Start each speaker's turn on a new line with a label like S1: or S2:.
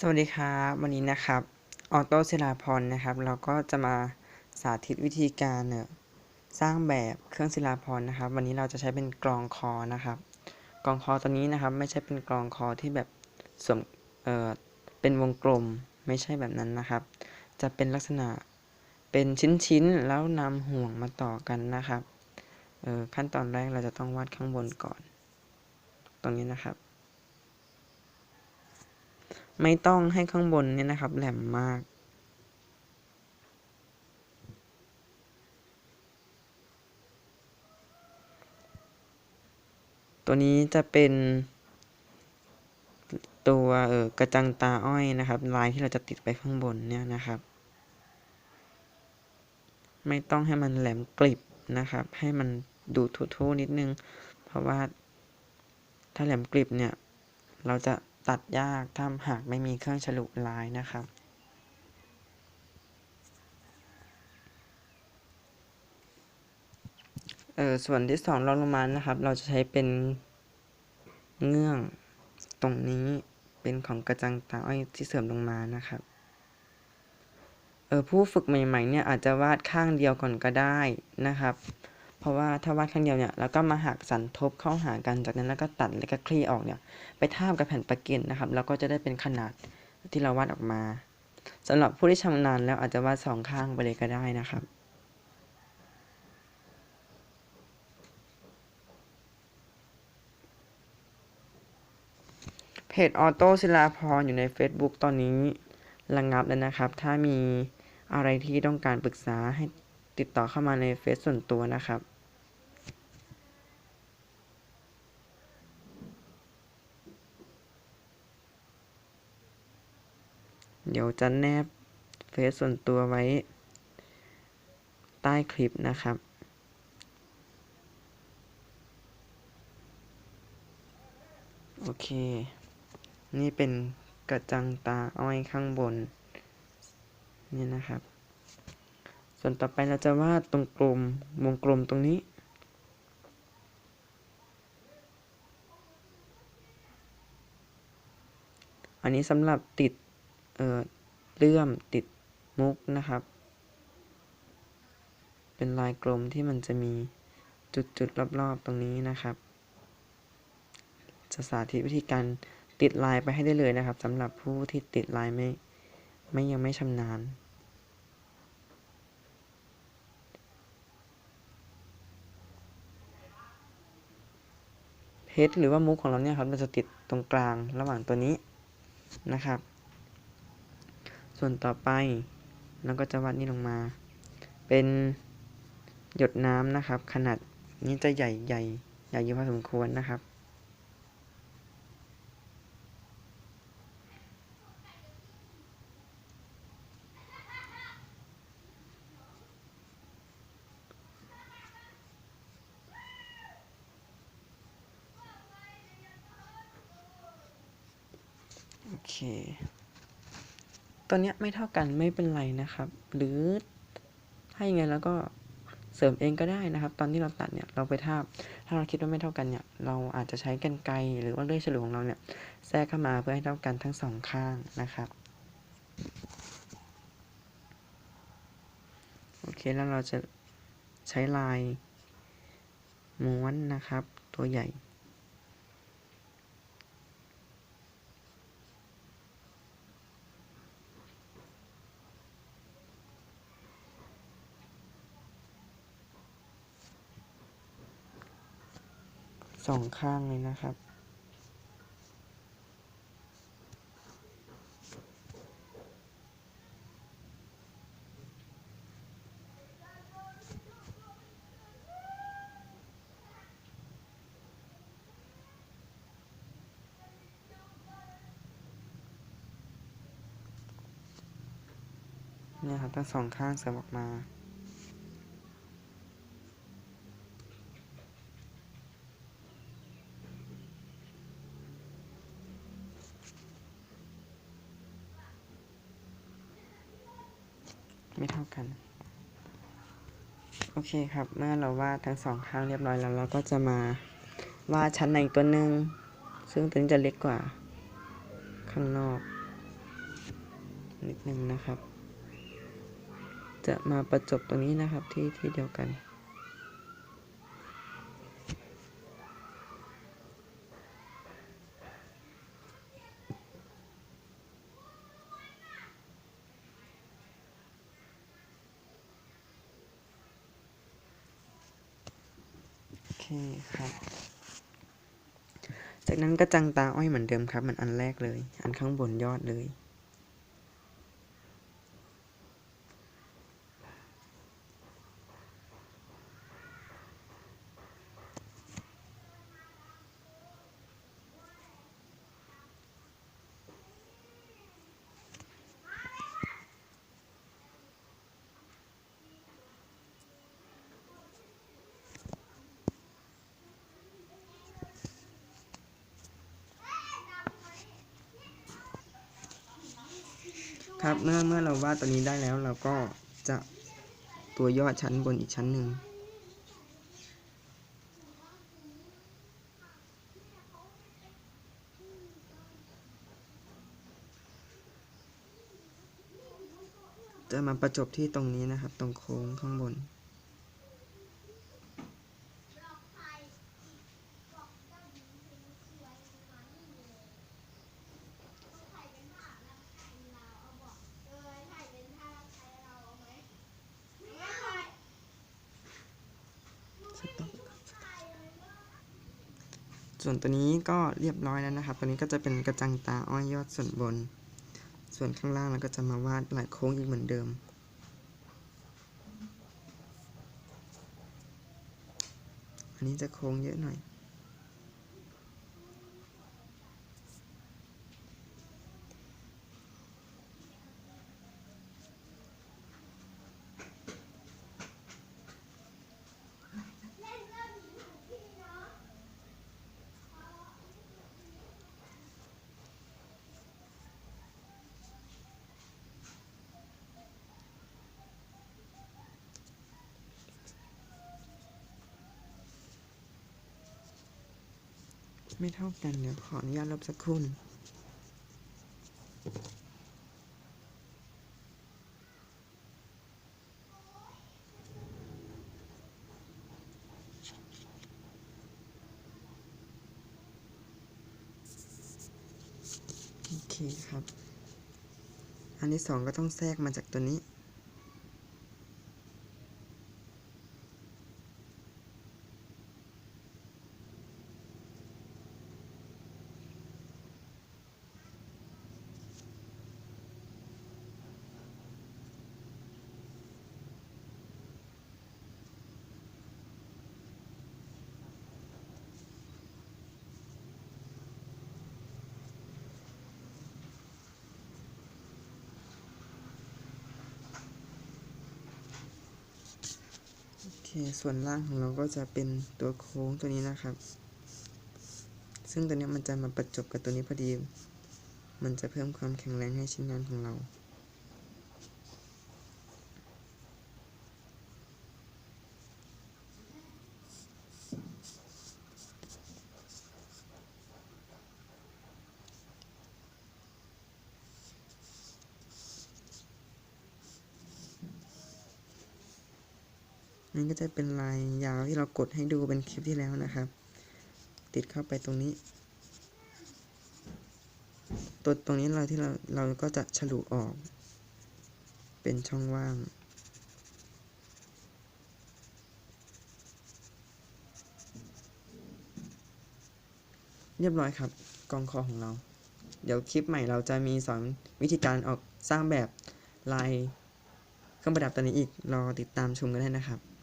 S1: สวัสดีครับวันนี้นะครับออโต้ศิลาพรนะครับ เราก็จะมาสาธิตวิธีการเนี่ยสร้างแบบเครื่องศิลาพรนะครับ วันนี้เราจะใช้เป็นกรองคอนะครับกรองคอตัวนี้นะครับ ไม่ใช่เป็นกรองคอที่แบบสวมเอ่อเป็นวงกลมไม่ใช่แบบนั้นนะครับ จะเป็นลักษณะเป็นชิ้นๆแล้วนำห่วงมาต่อกันนะครับเอ่อขั้นตอนแรกเราจะต้องวาดข้างบนก่อน ตรงนี้นะครับ ไม่ต้องให้ข้างบนเนี่ยนะครับ แหลมมาก ตัวนี้จะเป็น ตัวเออกระจังตาอ้อยนะครับ ลายที่เราจะติดไปข้างบนเนี่ยนะครับ ไม่ต้องให้มันแหลมกริบนะครับ ให้มันดูทุ่ๆนิดนึง เพราะว่าถ้าแหลมกริบเนี่ย เราจะ ตัดยากถ้าหากไม่มีเครื่องฉลุลายนะครับ เออส่วนที่สองรองลงมานะครับ เราจะใช้เป็นเงื่องตรงนี้เป็นของกระจังตาอ้อยที่เสริมลงมานะครับ เออผู้ฝึกใหม่ๆเนี่ยอาจจะวาดข้างเดียวก่อนก็ได้นะครับ เพราะว่าถ้าวาดข้งเดียวเนี่ยแล้วก็มาหักสันทบเข้าหากันจากนั้นแล้วก็ตัดแล้วก็คลี่ออกเนี่ยไปทาบกับแผ่นประกินนะครับแล้วก็จะได้เป็นขนาดที่เราวาดออกมาสำหรับผู้ที่ชำนาญแล้วอาจจะวาดสองข้างไปเลยก็ได้นะครับเพจออโต้ศิลาพรอยู่ใน Facebook ตอนนี้ระงงับแล้วนะครับ ถ้ามีอะไรที่ต้องการปรึกษาให้ติดต่อเข้ามาในเฟซส่วนตัวนะครับ เดี๋ยวจะแนบเฟซส่วนตัวไว้ ใต้คลิปนะครับ โอเค นี่เป็นกระจังตาอ้อยข้างบน นี่นะครับ ส่วนต่อไปเราจะวาดตรงกลมวงกลมตรงนี้อันนี้สำหรับติด เอ่อเลื่อมติดมุกนะครับ เป็นลายกลมที่มันจะมีจุดๆรอบๆตรงนี้นะครับ จะสาธิตวิธีการติดลายไปให้ได้เลยนะครับสำหรับผู้ที่ติดลายไม่ไม่ยังไม่ชำนาญเพชรหรือว่ามุกของเราเนี่ยครับมันจะติดตรงกลางระหว่างตัวนี้นะครับ ส่วนต่อไปเราก็จะวาดนี่ลงมา เป็นหยดน้ำนะครับ ขนาดนี้จะใหญ่ใหญ่ใหญ่เยอะพอสมควรนะครับ โอเค ตัวเนี้ยไม่เท่ากันไม่เป็นไรนะครับ หรือถ้าย่างไงแล้วก็เสริมเองก็ได้นะครับ ตอนที่เราตัดเนี่ยเราไปทาบถ้าเราคิดว่าไม่เท่ากันเนี่ย เราอาจจะใช้กรรไกรหรือว่าเลื่อยฉลุของเราเนี่ยแทรกเข้ามาเพื่อให้เท่ากันทั้งสองข้างนะครับโอเคแล้วเราจะใช้ลายม้วนนะครับ ตัวใหญ่ สองข้างเลยนะครับ เนี่ยครับทั้งสองข้างเสริมออกมา ไม่เท่ากัน โอเคครับ เมื่อเราวาดทั้งสองข้างเรียบร้อยแล้ว เราก็จะมาวาดชั้นในตัวหนึ่งซึ่งตัวนี้จะเล็กกว่า ข้างนอก นิดนึงนะครับ จะมาประจบตรงนี้นะครับที่ที่เดียวกัน เคครับ จากนั้นก็จังตาอ้อยเหมือนเดิมครับเหมือนอันแรกเลย อันข้างบนยอดเลย ครับเมื่อเมื่อเราวาดตัวนี้ได้แล้วเราก็จะตัวยอดชั้นบนอีกชั้นหนึ่งจะมาประจบที่ตรงนี้นะครับ ตรงโค้งข้างบน ส่วนตัวนี้ก็เรียบร้อยแล้วนะครับ ตัวนี้ก็จะเป็นกระจังตาอ้อยยอดส่วนบน ส่วนข้างล่างเราก็จะมาวาดลายโค้งอีกเหมือนเดิม อันนี้จะโค้งเยอะหน่อย ไม่เท่ากันเดี๋ยวขออนุญาตลบสักครู่นึงโอเคครับ อันที่สองก็ต้องแทรกมาจากตัวนี้ ส่วนล่างของเราก็จะเป็นตัวโค้งตัวนี้นะครับ ซึ่งตัวนี้มันจะมาประจบกับตัวนี้พอดี มันจะเพิ่มความแข็งแรงให้ชิ้นงานของเรา นี่ก็จะเป็นลายยาวที่เรากดให้ดูเป็นคลิปที่แล้วนะครับ ติดเข้าไปตรงนี้ ตัวตรงนี้เราที่เราเราก็จะฉลุออก เป็นช่องว่างเรียบร้อยครับกองคอของเรา เดี๋ยวคลิปใหม่เราจะมีสอนวิธีการออกสร้างแบบลายเครื่องประดับตัวนี้อีกรอติดตามชมกันได้นะครับ